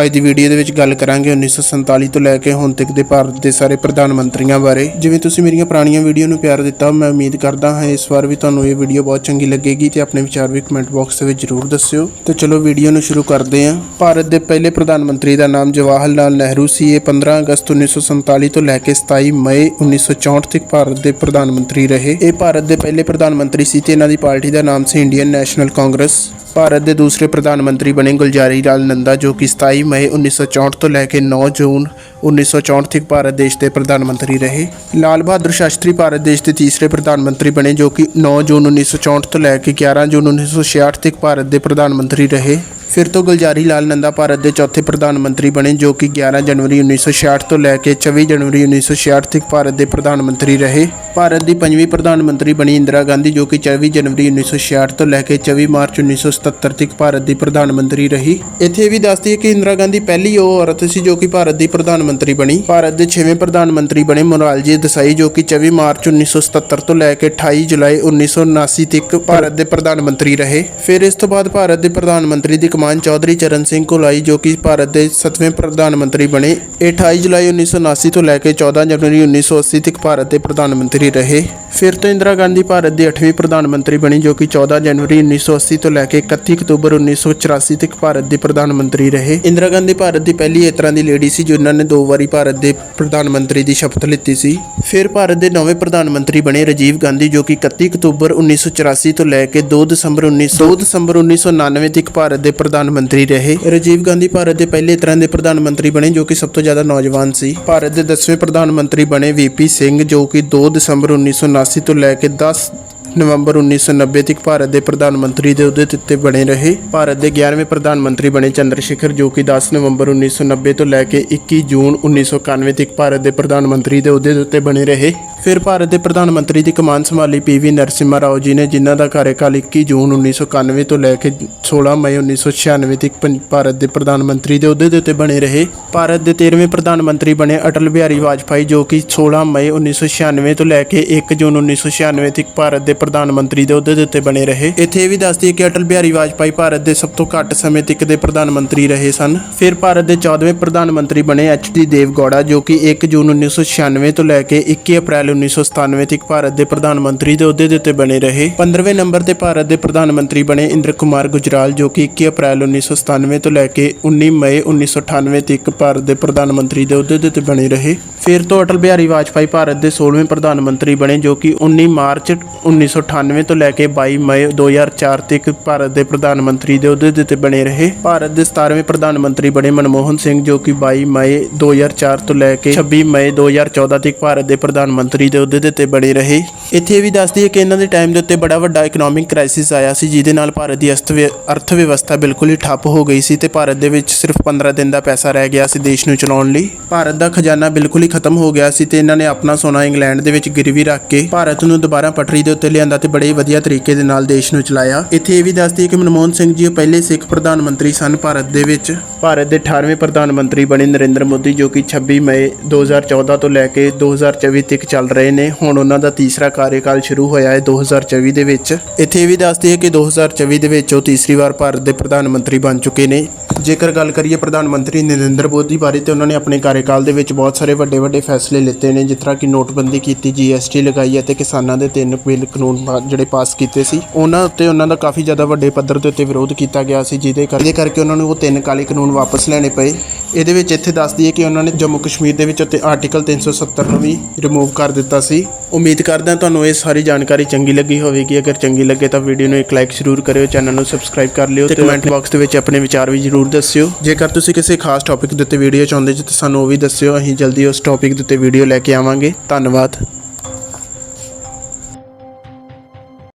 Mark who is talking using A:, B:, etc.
A: ਅੱਜ ਦੀ ਵੀਡੀਓ ਦੇ ਵਿੱਚ ਗੱਲ ਕਰਾਂਗੇ 1947 ਤੋਂ ਲੈ ਕੇ ਹੁਣ ਤੱਕ ਦੇ ਭਾਰਤ ਦੇ ਸਾਰੇ ਪ੍ਰਧਾਨ ਮੰਤਰੀਆਂ ਬਾਰੇ। ਜਿਵੇਂ ਤੁਸੀਂ ਮੇਰੀਆਂ ਪੁਰਾਣੀਆਂ ਵੀਡੀਓ ਨੂੰ ਪਿਆਰ ਦਿੱਤਾ, ਮੈਂ ਉਮੀਦ ਕਰਦਾ ਹਾਂ ਇਸ ਵਾਰ ਵੀ ਤੁਹਾਨੂੰ ਇਹ ਵੀਡੀਓ ਬਹੁਤ ਚੰਗੀ ਲੱਗੇਗੀ ਤੇ ਆਪਣੇ ਵਿਚਾਰ ਵੀ ਕਮੈਂਟ ਬਾਕਸ ਦੇ ਵਿੱਚ ਜ਼ਰੂਰ ਦੱਸਿਓ। ਤੇ ਚਲੋ ਵੀਡੀਓ ਨੂੰ ਸ਼ੁਰੂ ਕਰਦੇ ਹਾਂ। ਭਾਰਤ ਦੇ ਪਹਿਲੇ ਪ੍ਰਧਾਨ ਮੰਤਰੀ ਦਾ ਨਾਮ ਜਵਾਹਰ ਲਾਲ ਨਹਿਰੂ ਸੀ। ਇਹ 15 ਅਗਸਤ 1947 ਤੋਂ ਲੈ ਕੇ 27 ਮਈ 1964 ਤੱਕ ਭਾਰਤ ਦੇ ਪ੍ਰਧਾਨ ਮੰਤਰੀ ਰਹੇ। ਇਹ ਭਾਰਤ ਦੇ ਪਹਿਲੇ ਪ੍ਰਧਾਨ ਮੰਤਰੀ ਸੀ ਤੇ ਇਹਨਾਂ ਦੀ ਪਾਰਟੀ ਦਾ ਨਾਮ ਸੀ ਇੰਡੀਅਨ ਨੈਸ਼ਨਲ ਕਾਂਗਰਸ ਭਾਰਤ ਦੇ ਦੂਸਰੇ ਪ੍ਰਧਾਨ ਮੰਤਰੀ ਬਣੇ ਗੁਲਜ਼ਾਰੀ ਲਾਲ ਨੰਦਾ ਜੋ ਕਿ 27 ਮਈ 1964 ਤੋਂ ਲੈ ਕੇ 9 ਜੂਨ 1964 ਤੱਕ ਭਾਰਤ ਦੇਸ਼ ਦੇ ਪ੍ਰਧਾਨ ਮੰਤਰੀ ਰਹੇ। ਲਾਲ ਬਹਾਦਰ ਸ਼ਾਸਤਰੀ ਭਾਰਤ ਦੇਸ਼ ਦੇ ਤੀਸਰੇ ਪ੍ਰਧਾਨ ਮੰਤਰੀ ਬਣੇ ਜੋ ਕਿ 9 ਜੂਨ 1964 ਤੋਂ ਲੈ ਕੇ 11 ਜੂਨ 1966 ਤੱਕ ਭਾਰਤ ਦੇ ਪ੍ਰਧਾਨ ਮੰਤਰੀ ਰਹੇ। ਫਿਰ ਤੋਂ ਗੁਲਜ਼ਾਰੀ ਲਾਲ ਨੰਦਾ ਭਾਰਤ ਦੇ ਚੌਥੇ ਪ੍ਰਧਾਨ ਮੰਤਰੀ ਬਣੇ ਜੋ ਕਿ 11 ਜਨਵਰੀ 1966 ਤੋਂ ਲੈ ਕੇ 24 ਜਨਵਰੀ 1966 ਤੱਕ ਭਾਰਤ ਦੇ ਪ੍ਰਧਾਨ ਮੰਤਰੀ ਰਹੇ। ਭਾਰਤ ਦੀ ਪੰਜਵੀਂ ਪ੍ਰਧਾਨ ਮੰਤਰੀ ਬਣੀ ਇੰਦਰਾ ਗਾਂਧੀ ਜੋ ਕਿ 24 ਜਨਵਰੀ 1966 ਤੋਂ ਲੈ ਕੇ 24 ਮਾਰਚ 1977 ਤੱਕ ਭਾਰਤ ਦੀ ਪ੍ਰਧਾਨ ਮੰਤਰੀ ਰਹੀ। ਇੱਥੇ ਇਹ ਵੀ ਦੱਸਦੀ ਹੈ ਕਿ ਇੰਦਰਾ ਗਾਂਧੀ ਪਹਿਲੀ ਉਹ ਔਰਤ ਸੀ ਜੋ ਕਿ ਭਾਰਤ ਦੀ ਪ੍ਰਧਾਨ ਮੰਤਰੀ ਬਣੀ। ਭਾਰਤ ਦੇ 6ਵੇਂ ਪ੍ਰਧਾਨ ਮੰਤਰੀ ਬਣੇ ਮੋਰਾਰਜੀ ਦੇਸਾਈ, ਜੋ ਕਿ 24 ਮਾਰਚ 1977 ਤੋਂ ਲੈ ਕੇ 28 ਜੁਲਾਈ 1979 ਤੱਕ ਭਾਰਤ ਦੇ ਪ੍ਰਧਾਨ ਮੰਤਰੀ ਰਹੇ। ਫਿਰ ਇਸ ਤੋਂ ਬਾਅਦ ਭਾਰਤ ਦੇ ਪ੍ਰਧਾਨ ਮੰਤਰੀ ਦੀ ਕਮਾਨ ਚੌਧਰੀ ਚਰਨ ਸਿੰਘ ਕੋਲਾਈ ਜੋ ਕਿ ਭਾਰਤ ਦੇ 7ਵੇਂ ਪ੍ਰਧਾਨ ਮੰਤਰੀ ਬਣੇ। 28 ਜੁਲਾਈ 1979 ਤੋਂ ਲੈ ਕੇ 14 ਜਨਵਰੀ 1980 ਤੱਕ ਭਾਰਤ ਦੇ ਪ੍ਰਧਾਨ ਮੰਤਰੀ ਰਹੇ। ਫਿਰ ਤੋਂ ਇੰਦਰਾ ਗਾਂਧੀ ਭਾਰਤ ਦੀ 8ਵੀਂ ਪ੍ਰਧਾਨ ਮੰਤਰੀ ਬਣੀ, ਜੋ ਕਿ 14 ਜਨਵਰੀ 1980 ਤੋਂ ਲੈ ਕੇ 31 ਅਕਤੂਬਰ 1984 ਤੱਕ ਭਾਰਤ ਦੇ ਪ੍ਰਧਾਨ ਮੰਤਰੀ ਰਹੇ। ਇੰਦਰਾ ਗਾਂਧੀ ਭਾਰਤ ਦੀ ਪਹਿਲੀ ਇਸ ਤਰ੍ਹਾਂ ਦੀ ਲੇਡੀ ਸੀ, ਜਿਨ੍ਹਾਂ ਨੇ ਦੋ ਵਾਰੀ ਭਾਰਤ ਦੇ ਪ੍ਰਧਾਨ ਮੰਤਰੀ ਦੀ ਸ਼ਪਥ ਲਿੱਤੀ ਸੀ। ਫਿਰ ਭਾਰਤ ਦੇ ਨੌਵੇਂ ਪ੍ਰਧਾਨ ਮੰਤਰੀ ਬਣੇ ਰਾਜੀਵ ਗਾਂਧੀ, ਜੋ ਕਿ 31 ਅਕਤੂਬਰ 1984 ਤੋਂ ਲੈ ਕੇ 2 ਦਸੰਬਰ 1900 2 ਦਸੰਬਰ 1999 ਤੱਕ ਭਾਰਤ ਦੇ ਪ੍ਰਧਾਨ ਮੰਤਰੀ ਰਹੇ। ਰਾਜੀਵ ਗਾਂਧੀ ਭਾਰਤ ਦੇ ਪਹਿਲੇ ਤਰ੍ਹਾਂ ਦੇ ਪ੍ਰਧਾਨ ਮੰਤਰੀ ਬਣੇ, ਜੋ ਕਿ ਸਭ ਤੋਂ ਜ਼ਿਆਦਾ ਨੌਜਵਾਨ ਸੀ। ਭਾਰਤ ਦੇ 10ਵੇਂ ਪ੍ਰਧਾਨ ਮੰਤਰੀ ਬਣੇ ਵੀਪੀ ਸਿੰਘ, ਜੋ ਕਿ 2 ਦਸੰਬਰ 1979 ਤੋਂ ਲੈ ਕੇ 10 ਨਵੰਬਰ 1990 ਤੱਕ ਭਾਰਤ ਦੇ ਪ੍ਰਧਾਨ ਮੰਤਰੀ ਦੇ ਅਹੁਦੇ ਤੇ- ਤੇ ਬਣੇ ਰਹੇ। ਭਾਰਤ ਦੇ 11ਵੇਂ ਪ੍ਰਧਾਨ ਮੰਤਰੀ ਬਣੇ ਚੰਦਰ ਸ਼ੇਖਰ ਜੋ ਕਿ 10 ਨਵੰਬਰ 1990 ਤੋਂ ਲੈ ਕੇ 21 ਜੂਨ 1991 ਤੱਕ ਭਾਰਤ ਦੇ ਪ੍ਰਧਾਨ ਮੰਤਰੀ ਦੇ ਅਹੁਦੇ ਦੇ ਉੱਤੇ ਬਣੇ ਰਹੇ। ਫਿਰ ਭਾਰਤ ਦੇ ਪ੍ਰਧਾਨ ਮੰਤਰੀ ਦੀ ਕਮਾਨ ਸੰਭਾਲੀ ਪੀਵੀ ਨਰਸਿਮਹਾ ਰਾਓ ਜੀ ਨੇ, ਜਿਨ੍ਹਾਂ ਦਾ ਕਾਰਜਕਾਲ 21 ਜੂਨ 1991 ਤੋਂ ਲੈ ਕੇ 16 ਮਈ 1996 ਤੱਕ ਪੰ- ਭਾਰਤ ਦੇ ਪ੍ਰਧਾਨ ਮੰਤਰੀ ਦੇ ਅਹੁਦੇ ਦੇ ਉੱਤੇ ਬਣੇ ਰਹੇ। ਭਾਰਤ ਦੇ 13ਵੇਂ ਪ੍ਰਧਾਨ ਮੰਤਰੀ ਬਣੇ ਅਟਲ ਬਿਹਾਰੀ ਵਾਜਪਾਈ, ਜੋ ਕਿ 16 ਮਈ 1996 ਤੋਂ ਲੈ ਕੇ 1 ਜੂਨ 1996 ਤੱਕ ਭਾਰਤ ਦੇ ਪ੍ਰਧਾਨ ਮੰਤਰੀ ਦੇ ਅਹੁਦੇ ਦੇ ਉੱਤੇ ਬਣੇ ਰਹੇ। ਇੱਥੇ ਇਹ ਵੀ ਦੱਸਦੀ ਹੈ ਕਿ ਅਟਲ ਬਿਹਾਰੀ ਵਾਜਪਾਈ ਭਾਰਤ ਦੇ ਸਭ ਤੋਂ ਘੱਟ ਸਮੇਂ ਤੱਕ ਦੇ ਪ੍ਰਧਾਨ ਮੰਤਰੀ ਰਹੇ ਸਨ। ਫਿਰ ਭਾਰਤ ਦੇ 14ਵੇਂ ਪ੍ਰਧਾਨ ਮੰਤਰੀ ਬਣੇ ਐਚ ਡੀ ਦੇਵਗੌੜਾ, ਜੋ ਕਿ 1 ਜੂਨ 1996 ਤੋਂ ਲੈ ਕੇ 21 ਅਪ੍ਰੈਲ 1997 ਤੱਕ ਭਾਰਤ ਦੇ ਪ੍ਰਧਾਨ ਮੰਤਰੀ ਦੇ ਅਹੁਦੇ ਦੇ ਉੱਤੇ ਬਣੇ ਰਹੇ। 15ਵੇਂ ਨੰਬਰ ਤੇ ਭਾਰਤ ਦੇ ਪ੍ਰਧਾਨ ਮੰਤਰੀ ਬਣੇ ਇੰਦਰ ਕੁਮਾਰ ਗੁਜਰਾਲ, ਜੋ ਕਿ 21 ਅਪ੍ਰੈਲ 1997 ਤੋਂ ਲੈ ਕੇ 19 ਮਈ 1998 ਤੱਕ ਭਾਰਤ ਦੇ ਪ੍ਰਧਾਨ ਮੰਤਰੀ ਦੇ ਅਹੁਦੇ ਦੇ ਉੱਤੇ ਬਣੇ ਰਹੇ। ਫਿਰ ਤੋਂ ਅਟਲ ਬਿਹਾਰੀ ਵਾਜਪਾਈ ਭਾਰਤ ਦੇ 16ਵੇਂ ਪ੍ਰਧਾਨ ਮੰਤਰੀ ਬਣੇ, ਜੋ ਕਿ 19 ਮਾਰਚ 1998 ਤੋਂ ਲੈ ਕੇ 22 ਮਈ 2004 ਤੱਕ ਭਾਰਤ ਦੇ ਪ੍ਰਧਾਨ ਮੰਤਰੀ ਦੇ ਅਹੁਦੇ ਤੇ ਬਣੇ ਰਹੇ। ਭਾਰਤ ਦੇ 17ਵੇਂ ਪ੍ਰਧਾਨ ਮੰਤਰੀ ਬਣੇ ਮਨਮੋਹਨ ਸਿੰਘ, ਜੋ ਕਿ 22 ਮਈ 2004 ਤੋਂ ਲੈ ਕੇ 26 ਮਈ 2014 ਤੱਕ ਭਾਰਤ ਦੇ ਪ੍ਰਧਾਨ ਮੰਤਰੀ ਦੇ ਅਹੁਦੇ ਦੇ ਉੱਤੇ ਬਣੇ ਰਹੇ। ਇੱਥੇ ਇਹ ਵੀ ਦੱਸਦੀ ਹੈ ਕਿ ਇਹਨਾਂ ਦੇ ਟਾਈਮ ਦੇ ਉੱਤੇ ਬੜਾ ਵੱਡਾ ਇਕਨੋਮਿਕ ਕ੍ਰਾਈਸਿਸ ਆਇਆ ਸੀ, ਜਿਹਦੇ ਨਾਲ ਭਾਰਤ ਦੀ ਅਸਤ ਵਿ- ਅਰਥ ਵਿਵਸਥਾ ਬਿਲਕੁਲ ਹੀ ਠੱਪ ਹੋ ਗਈ ਸੀ ਤੇ ਭਾਰਤ ਦੇ ਵਿੱਚ ਸਿਰਫ 15 ਦਿਨ ਦਾ ਪੈਸਾ ਰਹਿ ਗਿਆ ਸੀ ਦੇਸ਼ ਨੂੰ ਚਲਾਉਣ ਲਈ। ਭਾਰਤ ਦਾ ਖਜ਼ਾਨਾ ਬਿਲਕੁਲ ਹੀ ਖਤਮ ਹੋ ਗਿਆ ਸੀ ਤੇ ਇਹਨਾਂ ਨੇ ਆਪਣਾ ਸੋਨਾ ਇੰਗਲੈਂਡ ਦੇ ਵਿੱਚ ਗਿਰਵੀ ਰੱਖ ਕੇ ਭਾਰਤ ਨੂੰ ਦੁਬਾਰਾ ਪਟਰੀ ਦੇ ਉੱਤੇ ਲਿਆ ਲਿਆਂਦਾ ਤੇ ਬੜੇ ਵਧੀਆ ਤਰੀਕੇ ਦੇ ਨਾਲ ਦੇਸ਼ ਨੂੰ ਚਲਾਇਆ। ਇੱਥੇ ਇਹ ਵੀ ਦੱਸਦੀ ਕਿ ਮਨਮੋਹਨ ਸਿੰਘ ਜੀ ਪਹਿਲੇ ਸਿੱਖ ਪ੍ਰਧਾਨ ਮੰਤਰੀ ਸਨ ਭਾਰਤ ਦੇ ਵਿੱਚ। ਭਾਰਤ ਦੇ 18ਵੇਂ ਪ੍ਰਧਾਨ ਮੰਤਰੀ ਬਣੇ ਨਰਿੰਦਰ ਮੋਦੀ, ਜੋ ਕਿ 26 ਮਈ 2014 ਤੋਂ ਲੈ ਕੇ 2024 ਤੱਕ ਚੱਲ ਰਹੇ ਨੇ। ਹੁਣ ਉਹਨਾਂ ਦਾ ਤੀਸਰਾ ਕਾਰਜਕਾਲ ਸ਼ੁਰੂ ਹੋਇਆ ਹੈ 2024 ਦੇ ਵਿੱਚ। ਇੱਥੇ ਇਹ ਵੀ ਦੱਸਦੀ ਹੈ ਕਿ 2024 ਦੇ ਵਿੱਚ ਉਹ ਤੀਸਰੀ ਵਾਰ ਭਾਰਤ ਦੇ ਪ੍ਰਧਾਨ ਮੰਤਰੀ ਬਣ ਚੁੱਕੇ ਨੇ। ਜੇਕਰ ਗੱਲ ਕਰੀਏ ਪ੍ਰਧਾਨ ਮੰਤਰੀ ਨਰਿੰਦਰ ਮੋਦੀ ਬਾਰੇ, ਤੇ ਉਹਨਾਂ ਨੇ ਆਪਣੇ ਕਾਰਜਕਾਲ ਦੇ ਵਿੱਚ ਬਹੁਤ ਸਾਰੇ ਵੱਡੇ ਵੱਡੇ ਫੈਸਲੇ ਲਿੱਤੇ ਨੇ, ਜਿਸ ਤਰ੍ਹਾਂ ਕਿ ਨੋਟਬੰਦੀ ਕੀਤੀ ਜੀਐਸਟੀ ਲਗਾਈ ਅਤੇ ਕਿਸਾਨਾਂ ਦੇ ਤਿੰਨ ਬਿੱਲ ਕਾਨੂੰਨ ਪਾ- ਜਿਹੜੇ ਪਾਸ ਕੀਤੇ ਸੀ। ਉਹਨਾਂ ਉੱਤੇ ਉਹਨਾਂ ਦਾ ਕਾਫੀ ਜ਼ਿਆਦਾ ਵੱਡੇ ਪੱਧਰ ਦੇ ਉੱਤੇ ਵਿਰੋਧ ਕੀਤਾ ਗਿਆ ਸੀ, ਜਿਹਦੇ ਕਰਕੇ ਕਰਕੇ ਉਹਨਾਂ ਨੂੰ ਉਹ ਤਿੰਨ ਕਾਲੇ ਕਾਨੂੰਨ ਵਾਪਸ ਲੈਣੇ ਪਏ। ਇਹਦੇ ਵਿੱਚ ਇੱਥੇ ਦੱਸਦੀ ਹੈ ਕਿ ਉਹਨਾਂ ਨੇ ਜੰਮੂ ਕਸ਼ਮੀਰ ਦੇ ਵਿੱਚ ਉੱਤੇ ਆਰਟੀਕਲ 370 ਨੂੰ ਵੀ ਰਿਮੂਵ ਕਰ ਦਿੱਤਾ ਸੀ। ਉਮੀਦ ਕਰਦਾ ਤੁਹਾਨੂੰ ਇਹ ਸਾਰੀ ਜਾਣਕਾਰੀ ਚੰਗੀ ਲੱਗੀ ਹੋਵੇਗੀ। ਅਗਰ ਚੰਗੀ ਲੱਗੇ ਤਾਂ ਵੀਡੀਓ ਨੂੰ ਇੱਕ ਲਾਈਕ ਜ਼ਰੂਰ ਕਰਿਓ ਚੈਨਲ ਨੂੰ ਸਬਸਕ੍ਰਾਈਬ ਕਰ ਲਿਓ ਤੇ ਕਮੈਂਟ ਬਾਕਸ ਦੇ ਵਿੱਚ ਆਪਣੇ ਵਿਚਾਰ ਵੀ ਜ਼ਰੂਰ ਦੱਸਿਓ। ਜੇਕਰ ਤੁਸੀਂ ਕਿਸੇ ਖਾਸ ਟੌਪਿਕ ਦੇ ਉੱਤੇ ਵੀਡੀਓ ਚਾਹੁੰਦੇ ਜੀ ਤਾਂ ਸਾਨੂੰ ਉਹ ਵੀ ਦੱਸਿਓ। ਅਸੀਂ ਜਲਦੀ ਉਸ ਟੌਪਿਕ ਦੇ ਉੱਤੇ ਵੀਡੀਓ ਲੈ ਕੇ ਆਵਾਂਗੇ। ਧੰਨਵਾਦ।